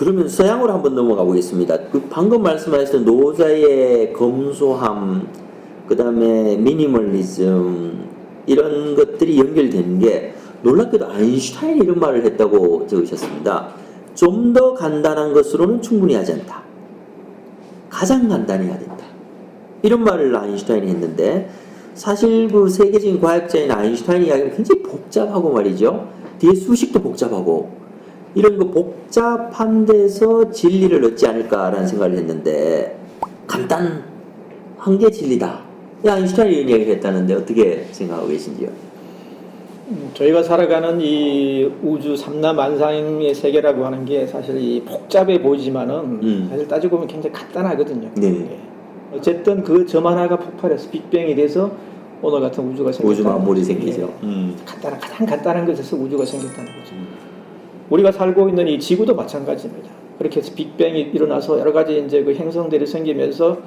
그러면 서양으로 한번 넘어가 보겠습니다. 그 방금 말씀하셨던 노자의 검소함, 그 다음에 미니멀리즘 이런 것들이 연결되는 게 놀랍게도 아인슈타인이 이런 말을 했다고 적으셨습니다. 좀 더 간단한 것으로는 충분히 하지 않다. 가장 간단해야 된다. 이런 말을 아인슈타인이 했는데 사실 그 세계적인 과학자인 아인슈타인 이야기는 굉장히 복잡하고 말이죠. 뒤에 수식도 복잡하고 이런 거 복잡한 데서 진리를 얻지 않을까라는 생각을 했는데 간단한 게 진리다. 이 아인슈타인이 이런 이야기를 했다는데 어떻게 생각하고 계신지요? 음, 저희가 살아가는 이 우주 삼라만상의 세계라고 하는 게 사실 이 복잡해 보이지만은 음. 사실 따지고 보면 굉장히 간단하거든요. 네. 예. 어쨌든 그 점 하나가 폭발해서 빅뱅이 돼서 오늘 같은 우주가 생겼다. 우주 만물이 생기죠. 음. 간단한 가장 간단한 것에서 우주가 생겼다는 거죠. 우리가 살고 있는 이 지구도 마찬가지입니다. 그렇게 해서 빅뱅이 일어나서 여러 가지 이제 그 행성들이 생기면서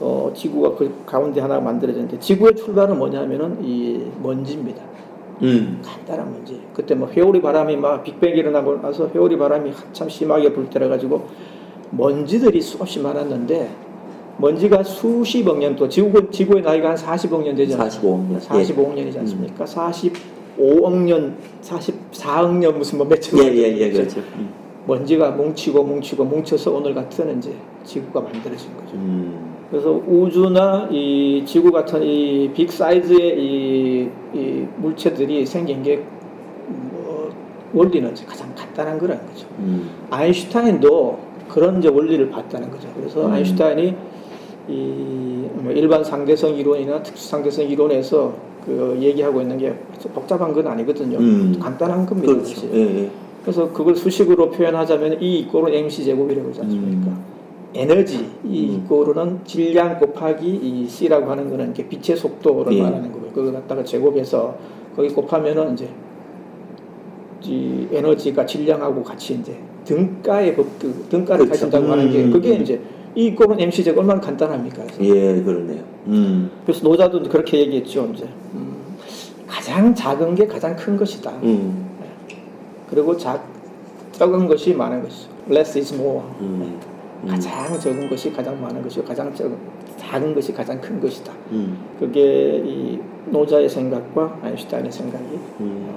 어, 지구가 그 가운데 하나 만들어졌는데 지구의 출발은 뭐냐면은 이 먼지입니다. 음. 간단한 문제. 그때 뭐 회오리 바람이 막 빅뱅이 일어나고 나서 회오리 바람이 한참 심하게 불 때라 가지고 먼지들이 수없이 많았는데 먼지가 수십억 년 또 지구 지구의 나이가 한 40억 년 되잖아요. 45억 년. 45억 년이지 않습니까? 45억 년, 44억 년 무슨 뭐 몇천 예, 년. 예, 예, 그렇죠. 음. 먼지가 뭉치고 뭉치고 뭉쳐서 오늘 같은 이제 지구가 만들어진 거죠. 음. 그래서 우주나 이 지구 같은 이 빅 사이즈의 이, 이 물체들이 생긴 게 뭐, 원리는 가장 간단한 거라는 거죠. 음. 아인슈타인도 그런 이제 원리를 봤다는 거죠. 그래서 음. 아인슈타인이 이뭐 일반 상대성 이론이나 특수 상대성 이론에서 그 얘기하고 있는 게 복잡한 건 아니거든요. 음. 간단한 겁니다. 그렇죠. 사실. 예, 예. 그래서 그걸 수식으로 표현하자면 E 이꼴은 mc 제곱이라고 하지 않습니까? 음. 에너지 E 음. 이꼴은 질량 곱하기 이 c라고 하는 거는 이렇게 빛의 속도를 예. 말하는 거고요. 그걸 갖다가 제곱해서 거기 곱하면은 이제 이 에너지가 질량하고 같이 이제 등가의 법, 그 등가를 그렇죠. 가진다고 하는 게 음. 그게 이제 E 이꼴은 mc 제곱 얼마나 간단합니까? 그래서, 예, 그러네요. 음. 그래서 노자도 그렇게 얘기했죠. 이제 음, 가장 작은 게 가장 큰 것이다. 음. 그리고 작, 적은 것이 많은 것이죠. Less is more. 음. 음. 가장 적은 것이 가장 많은 것이고 가장 적은 작은 것이 가장 큰 것이다. 음. 그게 이 노자의 생각과 아인슈타인의 생각이 음.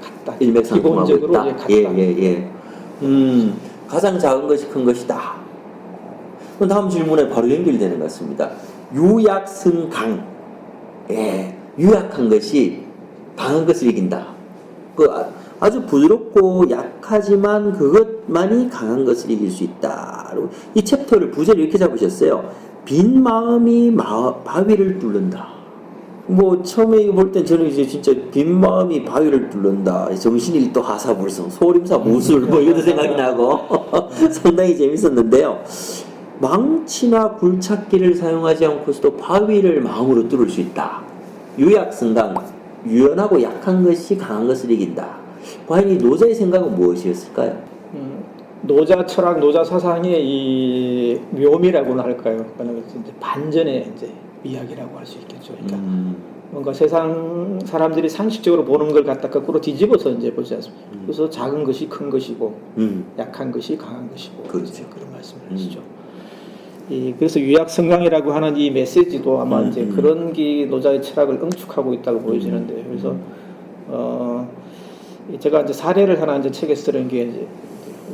같다. 기본적으로 있다. 같다. 예, 예, 예. 음, 가장 작은 것이 큰 것이다. 그럼 다음 질문에 바로 연결되는 것 같습니다. 유약승 강. 예, 유약한 것이 강한 것을 이긴다. 그 아- 아주 부드럽고 약하지만 그것만이 강한 것을 이길 수 있다. 이 챕터를 부제를 이렇게 잡으셨어요. 빈 마음이 마- 바위를 뚫는다. 뭐 처음에 볼 땐 저는 이제 진짜 빈 마음이 바위를 뚫는다. 정신일도 하사불성, 소림사 무술 뭐 이런 생각이 나고 상당히 재밌었는데요. 망치나 굴착기를 사용하지 않고서도 바위를 마음으로 뚫을 수 있다. 유약승강, 유연하고 약한 것이 강한 것을 이긴다. 과연 이 노자의 생각은 무엇이었을까요? 음, 노자 철학, 노자 사상의 이 묘미라고나 할까요? 이제 반전의 이제 이야기라고 할 수 있겠죠. 그러니까 음, 뭔가 세상 사람들이 상식적으로 보는 걸 갖다 거꾸로 뒤집어서 이제 보지 않습니까? 음. 그래서 작은 것이 큰 것이고 음, 약한 것이 강한 것이고 그렇죠. 그런 말씀을 음. 하시죠. 이 그래서 유약 성강이라고 하는 이 메시지도 아마 음, 이제 음. 그런 게 노자의 철학을 응축하고 있다고 보여지는데 그래서 음. 어이 제가 이제 사례를 하나 이제 책에 쓰는 게 이제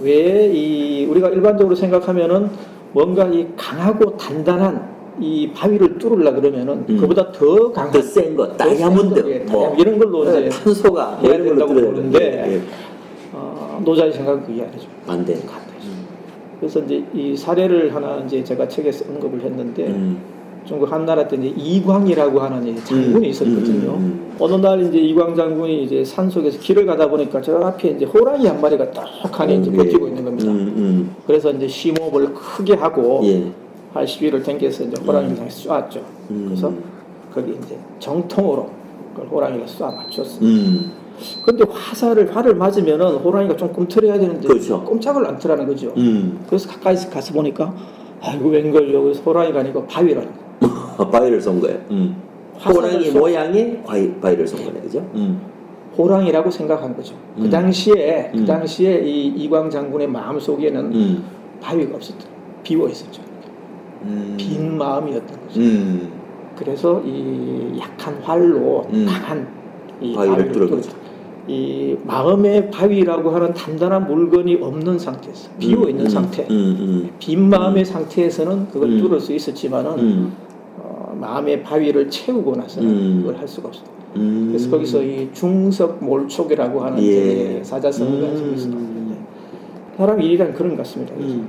왜 이 우리가 일반적으로 생각하면은 뭔가 이 강하고 단단한 이 바위를 뚫으려 그러면은 음. 그보다 더 강한 더센 것, 더센 다이아몬드, 거, 예, 뭐 이런 걸로 이제 탄소가 해야 된다고 보는데 예. 어, 노자의 생각은 그게 아니죠. 반대. 그래서 이제 이 사례를 하나 이제 제가 책에서 언급을 했는데 음. 중국 한나라 때 이제 이광이라고 하는 이제 장군이 음, 있었거든요. 음, 음, 어느 날 이제 이광 장군이 이제 산 속에서 길을 가다 보니까 저 앞에 이제 호랑이 한 마리가 떡하니 이제 음, 버티고 예. 있는 겁니다. 음, 그래서 이제 심호흡을 크게 하고 음. 예. 할 시비를 당겨서 이제 호랑이를 음. 쏘았죠. 음. 그래서 거기 이제 정통으로 그걸 호랑이가 쏴. 음. 근데 화살을 활을 맞으면은 호랑이가 좀 꿈틀해야 되는데 그렇죠. 꼼짝을 않더라는 거죠. 음. 그래서 가까이 가서 보니까 아이고 웬걸요 그래서 호랑이가 아니고 바위라는 거예요. 바위를 쏜 거예요. 음. 호랑이 쏘- 모양의 바위, 바위를 쏜 거네, 그죠? 음. 호랑이라고 생각한 거죠. 그 음. 당시에 그 음. 당시에 이 이광 장군의 마음 속에는 음. 바위가 없었던 비워 있었죠. 음. 빈 마음이었던 거죠. 음. 그래서 이 약한 활로 음. 강한 이 바위를. 뚫었죠. 이 마음의 바위라고 하는 단단한 물건이 없는 상태에서 비워 있는 음, 상태, 음, 빈 마음의 상태에서는 그걸 음. 뚫을 수 있었지만은 음, 음, 어, 마음의 바위를 채우고 나서는 음. 그걸 할 수가 없어요. 음. 그래서 거기서 이 중석 몰촉이라고 하는 예. 음. 음. 있습니다. 사람 일이란 그런 것 같습니다. 음,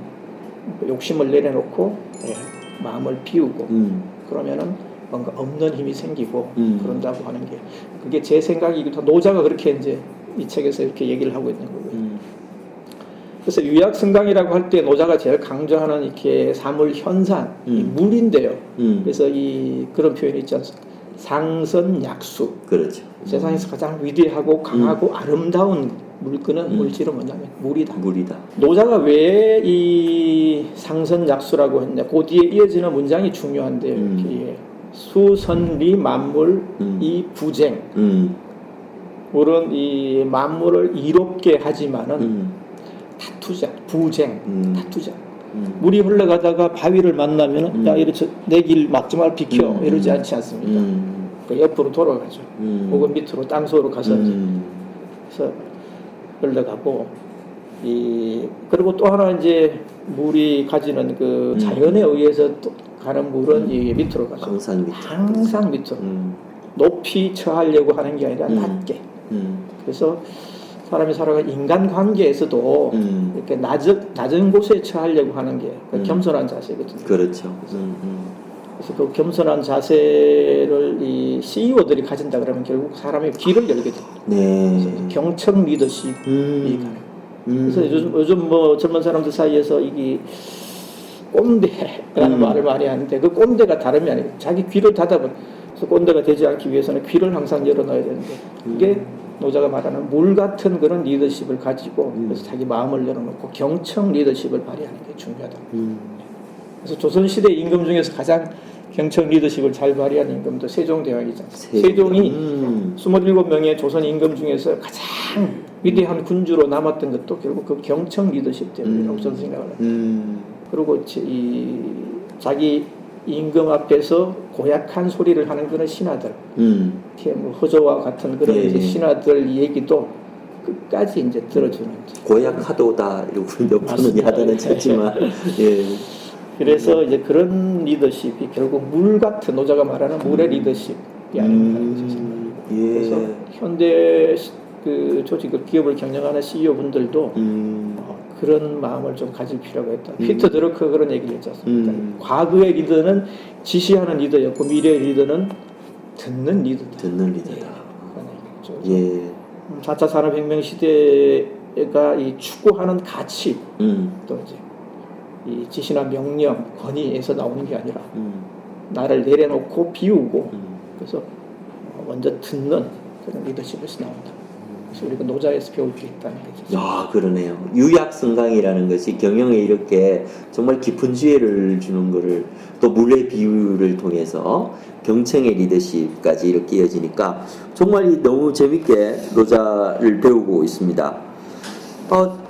욕심을 내려놓고 예, 마음을 비우고 음, 그러면은 뭔가 없는 힘이 생기고 음. 그런다고 하는 게 그게 제 생각이기도 하고 노자가 그렇게 이제 이 책에서 이렇게 얘기를 하고 있는 거고요. 음, 그래서 유약 승강이라고 할 때 노자가 제일 강조하는 이렇게 사물 현상, 이 음. 물인데요. 음. 그래서 이 그런 표현이 있지 않습니까? 상선약수. 그렇죠. 세상에서 가장 위대하고 강하고 아름다운 물건은 음. 물질은 뭐냐면 물이다. 물이다. 노자가 왜 이 상선약수라고 했냐? 그 뒤에 이어지는 문장이 중요한데요. 음. 이렇게 수선리 만물 음. 이 부쟁. 음, 물은 이 만물을 이롭게 하지만은 음, 다투자, 부쟁, 음, 다투자. 음. 물이 흘러가다가 바위를 만나면은 음. 야 이렇게 내길 막지 말 비켜 음. 이러지 않지 않습니까? 음, 그 옆으로 돌아가죠. 음. 혹은 밑으로 땅속으로 가서 음, 그래서 흘러가고 이 그리고 또 하나 이제 물이 가지는 그 음. 자연에 의해서 또 가는 물은 음. 이 밑으로 가죠. 항상 밑으로. 항상 밑으로 음, 높이 처하려고 하는 게 아니라 음. 낮게. 음, 그래서 사람이 살아가는 인간 관계에서도 음. 이렇게 낮은 낮은 곳에 처하려고 하는 게그 음. 겸손한 자세거든요. 그렇죠. 음, 음. 그래서 그 겸손한 자세를 이 CEO들이 가진다 그러면 결국 사람의 귀를 열게 됩니다. 그래서 네. 경청 리더십이 음, 가능. 음. 그래서 요즘, 요즘 뭐 젊은 사람들 사이에서 이게 꼰대라는 음. 말을 많이 하는데 그 꼰대가 다름이 아니고 자기 귀를 닫아본 그래서 꼰대가 되지 않기 위해서는 귀를 항상 열어놔야 되는데 그게 음. 노자가 말하는 물 같은 그런 리더십을 가지고 음. 그래서 자기 마음을 열어놓고 경청 리더십을 발휘하는 게 중요하다. 음, 그래서 조선시대 임금 중에서 가장 경청 리더십을 잘 발휘한 임금도 세종대왕이죠. 세- 세종 이 음, 27명의 조선 임금 중에서 가장 위대한 군주로 남았던 것도 결국 그 경청 리더십 때문이라고 음. 저는 생각을 해요. 음, 그리고 지- 이 자기 임금 앞에서 고약한 소리를 하는 그런 신하들, 음. 뭐 허조와 같은 그런 예, 예. 신하들 얘기도 끝까지 이제 들어주는. 고약하도다 이러고 맞습니다. 야단은 쳤지만 예. 그래서 이제 그런 리더십이 결국 물 같은 노자가 말하는 물의 리더십이 아닌가 이렇게 생각합니다. 음, 그래서 예. 현대 시- 그 조직 그 기업을 경영하는 CEO 분들도 음, 어, 그런 마음을 좀 가질 필요가 있다. 음. 피터 드러크 그런 얘기를 했지 않습니까? 음. 과거의 리더는 지시하는 리더였고 미래의 리더는 듣는 리더다. 듣는 리더다. 그런 얘기죠. 예. 4차 산업혁명 시대가 이 추구하는 가치 음, 또 이제 이 지시나 명령, 권위에서 나오는 게 아니라 음, 나를 내려놓고 비우고 음. 그래서 먼저 듣는 그런 리더십에서 나온다. 그래서 우리가 노자에서 배울 게 있다는 거죠. 야, 그러네요. 유약성강이라는 것이 경영에 이렇게 정말 깊은 지혜를 주는 거를 또 물의 비유를 통해서 경청의 리더십까지 이렇게 이어지니까 정말 이 너무 재밌게 노자를 배우고 있습니다. 어,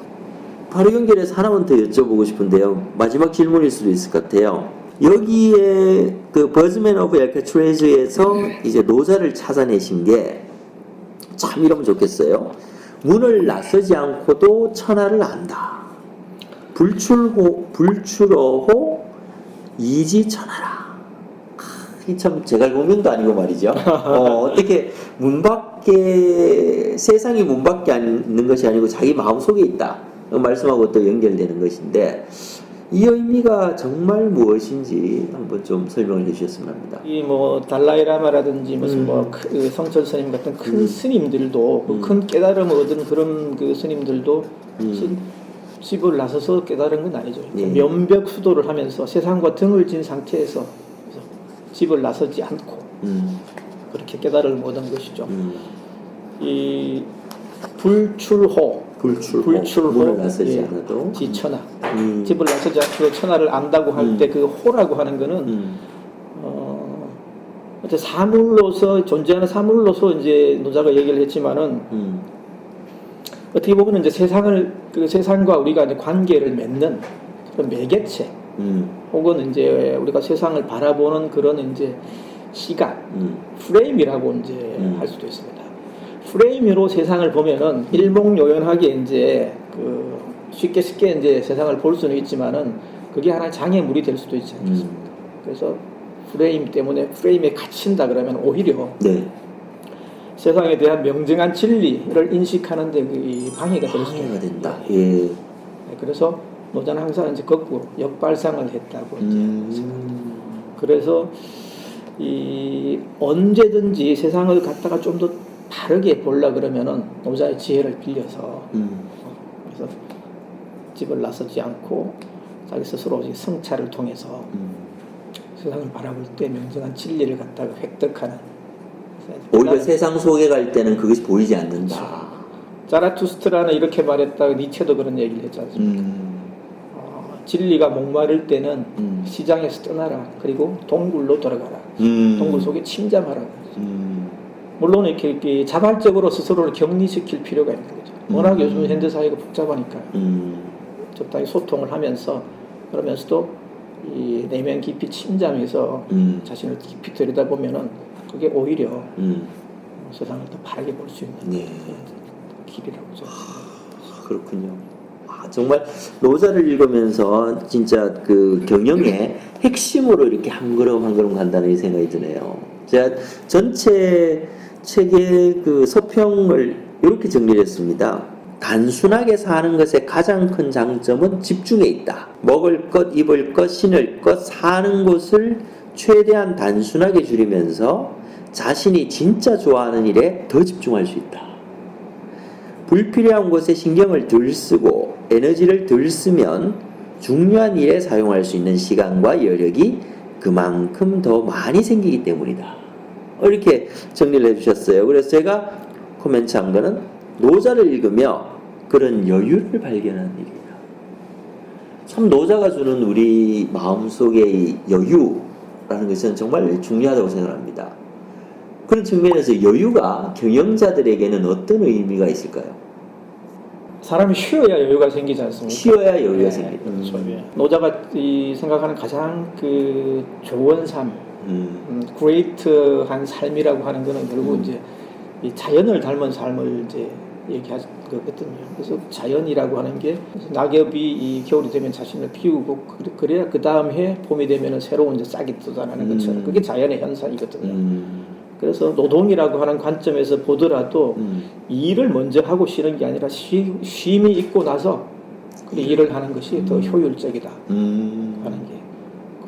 바로 연결해서 더 여쭤보고 싶은데요. 마지막 질문일 수도 있을 것 같아요. 여기에 그 버즈맨 오브 엘카트레즈에서 이제 노자를 찾아내신 게 참 이러면 좋겠어요. 문을 나서지 않고도 천하를 안다. 불출호 불출어호 이지천하라. 이참 제갈 공명도 아니고 말이죠. 어, 어떻게 문 밖에 세상이 문 밖에 있는 것이 아니고 자기 마음 속에 있다. 그 말씀하고 또 연결되는 것인데 이 의미가 정말 무엇인지 한번 좀 설명을 해주셨으면 합니다. 이 뭐 달라이라마라든지 무슨 음. 뭐그 성철 스님 같은 큰 음. 스님들도 그 음. 큰 깨달음을 얻은 그런 그 스님들도 음. 신- 집을 나서서 깨달은 건 아니죠. 예. 면벽 수도를 하면서 세상과 등을 진 상태에서 집을 나서지 않고 음, 그렇게 깨달음을 얻은 것이죠. 음. 이 불출호, 불출호, 문을 나서지 예. 않아도 지천하. 음. 집을 나서지 않고 천하를 안다고 할 음. 때그 호라고 하는 거는 음. 어, 어째 사물로서 존재하는 사물로서 이제 노자가 얘기를 했지만은 음. 어떻게 보면 이제 세상을 그 세상과 우리가 이제 관계를 맺는 그런 매개체 음. 혹은 이제 우리가 세상을 바라보는 그런 이제 시각 음. 프레임이라고 이제 음. 할 수도 있습니다. 프레임으로 세상을 보면은 일목요연하게 이제 그 쉽게 쉽게 이제 세상을 볼 수는 있지만은 그게 하나의 장애물이 될 수도 있지 않겠습니까? 음. 그래서 프레임 때문에 프레임에 갇힌다 그러면 오히려 네. 세상에 대한 명정한 진리를 인식하는데 그 방해가 될 수도 방해가 있다. 된다. 예. 네, 그래서 노자는 항상 이제 거꾸로 역발상을 했다고 이제 음. 그래서 이 언제든지 세상을 갖다가 좀더 다르게 보려 그러면은 노자의 지혜를 빌려서 음. 그래서 집을 나서지 않고 자기 스스로 이제 성찰을 통해서 음. 세상을 바라볼 때 명정한 진리를 갖다가 획득하는 오히려 나는 세상 속에 갈 때는 그것이 보이지 않는다. 자라투스트라는 이렇게 말했다가 니체도 그런 얘기를 했지 않습니까? 음. 어, 진리가 목마를 때는 음. 시장에서 떠나라 그리고 동굴로 돌아가라 음. 동굴 속에 침잠하라 음. 물론 이렇게, 이렇게 자발적으로 스스로를 격리시킬 필요가 있는 거죠. 워낙 음. 요즘 현대 사회가 복잡하니까 음. 적당히 소통을 하면서 그러면서도 이 내면 깊이 침잠해서 음. 자신을 깊이 들여다보면은 그게 오히려 음. 세상을 더 바르게 볼 수 있는 네. 길이라고 저는 그렇군요. 아, 정말 노자를 읽으면서 진짜 그 경영의 핵심으로 이렇게 한 걸음 한 걸음 간다는 이 생각이 드네요. 제가 전체 책의 그 서평을 이렇게 정리를 했습니다. 단순하게 사는 것의 가장 큰 장점은 집중에 있다. 먹을 것, 입을 것, 신을 것, 사는 곳을 최대한 단순하게 줄이면서 자신이 진짜 좋아하는 일에 더 집중할 수 있다. 불필요한 곳에 신경을 덜 쓰고 에너지를 덜 쓰면 중요한 일에 사용할 수 있는 시간과 여력이 그만큼 더 많이 생기기 때문이다. 이렇게 정리를 해주셨어요. 그래서 제가 코멘트 한 거는 노자를 읽으며 그런 여유를 발견하는 일이에요. 참 노자가 주는 우리 마음속의 이 여유라는 것은 정말 중요하다고 생각합니다. 그런 측면에서 여유가 경영자들에게는 어떤 의미가 있을까요? 사람이 쉬어야 여유가 생기지 않습니까? 쉬어야 여유가 네, 생깁니다. 그렇죠. 예. 노자가 이 생각하는 가장 그 좋은 삶, 음, 음, 그레이트한 삶이라고 하는 거는 결국 음. 이제 이 자연을 닮은 삶을 이제 얘기하거든요. 그래서 자연이라고 하는 게 낙엽이 이 겨울이 되면 자신을 피우고 그- 그래야 그 다음 해 봄이 되면은 새로운 이제 싹이 것처럼 음. 그게 자연의 현상이거든요. 음, 그래서 노동이라고 하는 관점에서 보더라도 음, 이 일을 먼저 하고 쉬는 게 아니라 쉬, 쉼이 있고 나서 그 일을 하는 것이 더 음. 효율적이다 음, 하는 게.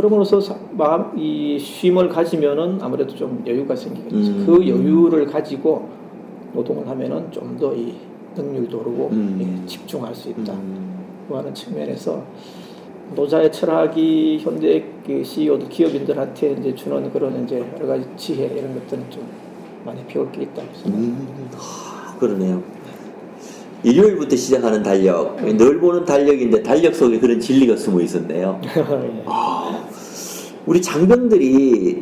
그러므로서 사- 마음 이 쉼을 가지면은 아무래도 좀 여유가 생기겠죠. 음. 그 여유를 가지고 노동을 하면은 좀 더 이 능률도 오르고 음. 예, 집중할 수 있다. 음, 그 하는 측면에서 노자의 철학이 현대 그 CEO들 기업인들한테 이제 주는 그런 이제 여러 가지 지혜 이런 것들은 좀 많이 배울 게 있다고 생각합니다. 음, 아, 그러네요. 일요일부터 시작하는 달력, 늘 보는 달력인데 달력 속에 그런 진리가 숨어 있었네요. 예. 아, 우리 장병들이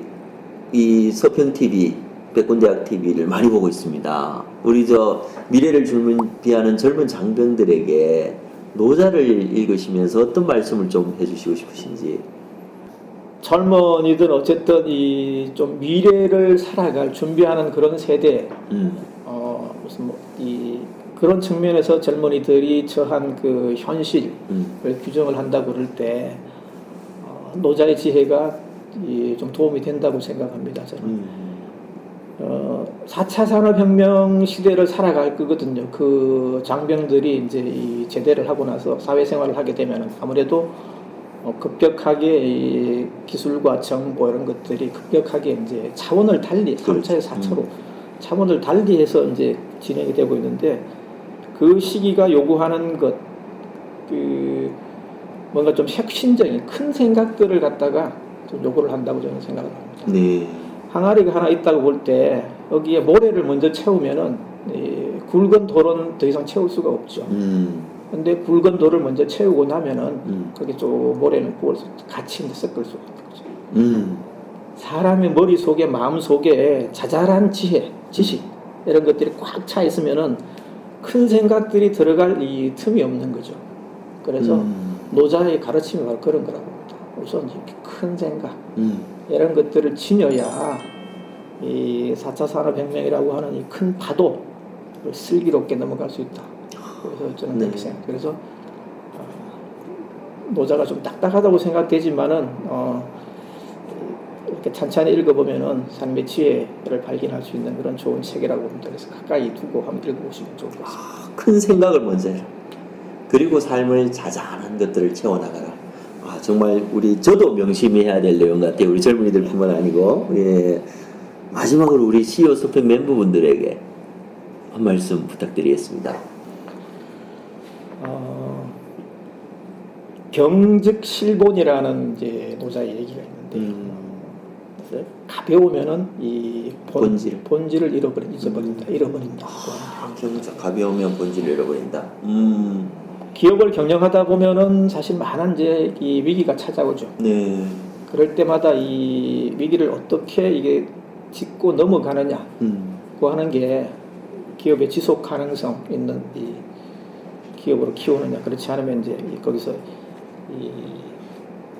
이 서평 TV, 백군대학 TV를 많이 보고 있습니다. 우리 저 미래를 준비하는 젊은 장병들에게 노자를 읽으시면서 어떤 말씀을 좀 해주시고 싶으신지. 젊은이든 어쨌든 이 좀 미래를 살아갈 준비하는 그런 세대 음, 어 무슨 뭐 이 그런 측면에서 젊은이들이 처한 그 현실을 음, 규정을 한다고 그럴 때 어, 노자의 지혜가 이좀 도움이 된다고 생각합니다. 저는 음, 어 4차 산업혁명 시대를 살아갈 거거든요. 그 장병들이 이제 이 제대를 하고 나서 사회생활을 하게 되면 아무래도 어, 급격하게 이 기술과 정보 이런 것들이 급격하게 이제 차원을 달리 그렇죠. 3차에 4차로 차원을 달리해서 이제 진행이 되고 있는데 그 시기가 요구하는 것 그 뭔가 좀 혁신적인 큰 생각들을 갖다가 좀 요구를 한다고 저는 생각을 합니다. 네. 항아리가 하나 있다고 볼 때 여기에 모래를 먼저 채우면은 이 굵은 돌은 더 이상 채울 수가 없죠. 음, 근데 굵은 돌을 먼저 채우고 나면은 음, 거기 좀 모래는 부어서 같이 이제 섞을 수가 있는 거죠. 음. 사람의 머릿속에 마음속에 자잘한 지혜, 지식 이런 것들이 꽉 차 있으면은 큰 생각들이 들어갈 이 틈이 없는 거죠. 그래서 음. 노자의 가르침이 바로 그런 거라고 봅니다. 우선 이렇게 큰 생각 음. 이런 것들을 지녀야 이 4차 산업혁명이라고 하는 이 큰 파도를 슬기롭게 넘어갈 수 있다. 그래서 저는 네. 그렇게 생각. 그래서 어, 노자가 좀 딱딱하다고 생각되지만은 어, 이렇게 찬찬히 읽어보면은 삶의 지혜를 발견할 수 있는 그런 좋은 책이라고 봅니다. 그래서 가까이 두고 한번 읽어보시면 좋을 것 같습니다. 아, 큰 생각을 먼저. 그리고 삶을 자잘한 것들을 채워나가라. 아, 정말 우리 저도 명심해야 될 내용 같아요. 우리 젊은이들뿐만 아니고 예. 마지막으로 우리 CEO 소평 멤버분들에게 한 말씀 부탁드리겠습니다. 어, 경즉 실본이라는 이제 노자의 얘기가 있는데 음. 그래서 가벼우면은 이 본, 본질. 본질을 잃어버린 잊어버린다 잃어버린다 아, 경자 가벼우면 본질을 잃어버린다. 음, 기업을 경영하다 보면은 사실 많은 이제 이 위기가 찾아오죠 네. 그럴 때마다 이 위기를 어떻게 이게 짚고 넘어가느냐 음, 그 하는 게 기업의 지속 가능성 있는 이 기업으로 키우느냐 그렇지 않으면 이제 이 거기서 이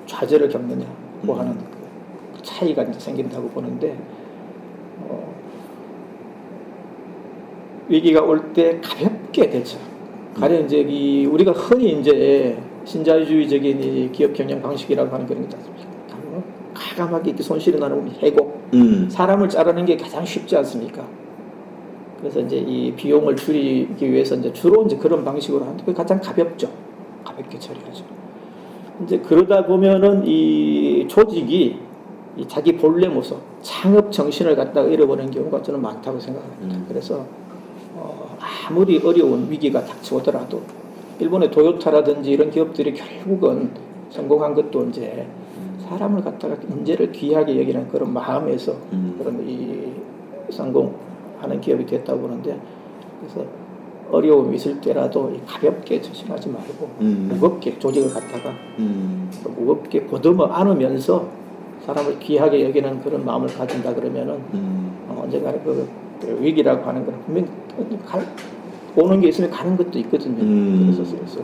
좌절을 겪느냐 그 음. 하는 그 차이가 이제 생긴다고 보는데 어, 위기가 올 때 가볍게 대처. 가령 이제 이 우리가 흔히 이제 신자유주의적인 이 기업 경영 방식이라고 하는 그런 게 있지 않습니까? 뭐 가감하게 이렇게 손실이 나는 해고 음, 사람을 자르는 게 가장 쉽지 않습니까? 그래서 이제 이 비용을 줄이기 위해서 이제 주로 이제 그런 방식으로 하는데 그게 가장 가볍죠. 가볍게 처리하죠. 이제 그러다 보면은 이 조직이 이 자기 본래 모습, 창업 정신을 갖다가 잃어버리는 경우가 저는 많다고 생각합니다. 음. 그래서 어, 아무리 어려운 위기가 닥쳐오더라도 일본의 도요타라든지 이런 기업들이 결국은 성공한 것도 이제 사람을 갖다가 인재를 귀하게 여기는 그런 마음에서 음. 그런 이 성공하는 기업이 됐다고 보는데 그래서 어려움이 있을 때라도 이 가볍게 조심하지 말고 음. 무겁게 조직을 갖다가 음, 무겁게 보듬어 안으면서 사람을 귀하게 여기는 그런 마음을 가진다 그러면은 음. 어, 언젠가는 그, 그 위기라고 하는 건 분명 갈, 오는 게 있으면 가는 것도 있거든요. 음. 그래서, 그래서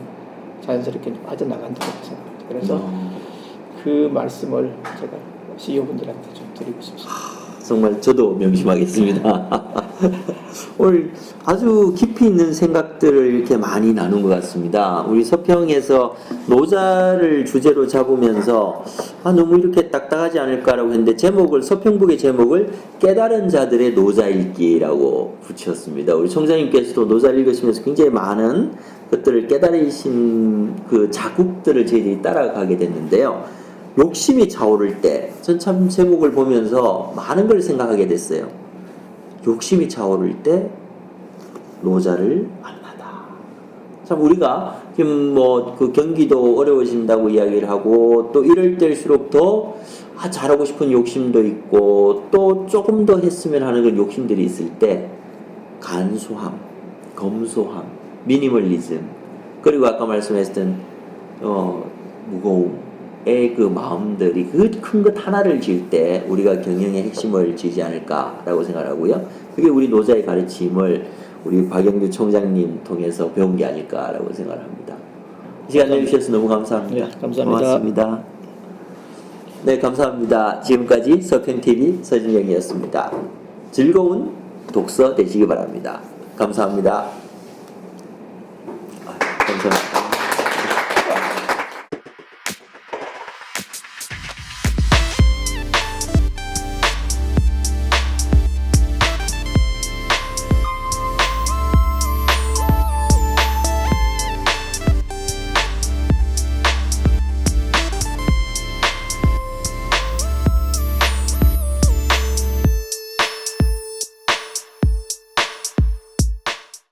자연스럽게 빠져나간다고 생각합니다. 그래서 어. 그 말씀을 제가 CEO분들한테 좀 드리고 싶습니다. 정말 저도 명심하겠습니다. 오늘 아주 깊이 있는 생각들을 이렇게 많이 나눈 것 같습니다. 우리 서평에서 노자를 주제로 잡으면서 아, 너무 이렇게 딱딱하지 않을까라고 했는데 제목을 서평북의 제목을 깨달은 자들의 노자 읽기라고 붙였습니다. 우리 총장님께서도 노자를 읽으시면서 굉장히 많은 것들을 깨달으신 그 자국들을 저희들이 따라가게 됐는데요. 욕심이 차오를 때, 전 참 제목을 보면서 많은 걸 생각하게 됐어요. 욕심이 차오를 때 노자를 만나다. 참 우리가 지금 뭐 그 경기도 어려워진다고 이야기를 하고 또 이럴 때일수록 더 아, 잘하고 싶은 욕심도 있고 또 조금 더 했으면 하는 그런 욕심들이 있을 때 간소함, 검소함, 미니멀리즘 그리고 아까 말씀하셨던 어, 무거움의 그 마음들이 그 큰 것 하나를 지을 때 우리가 경영의 핵심을 지지 않을까라고 생각하고요. 그게 우리 노자의 가르침을 우리 박영규 총장님 통해서 배운 게 아닐까라고 생각을 합니다. 이 시간 내주셔서 너무 감사합니다. 네, 감사합니다. 고맙습니다. 네, 감사합니다. 지금까지 서평TV 서진영이었습니다. 즐거운 독서 되시기 바랍니다. 감사합니다.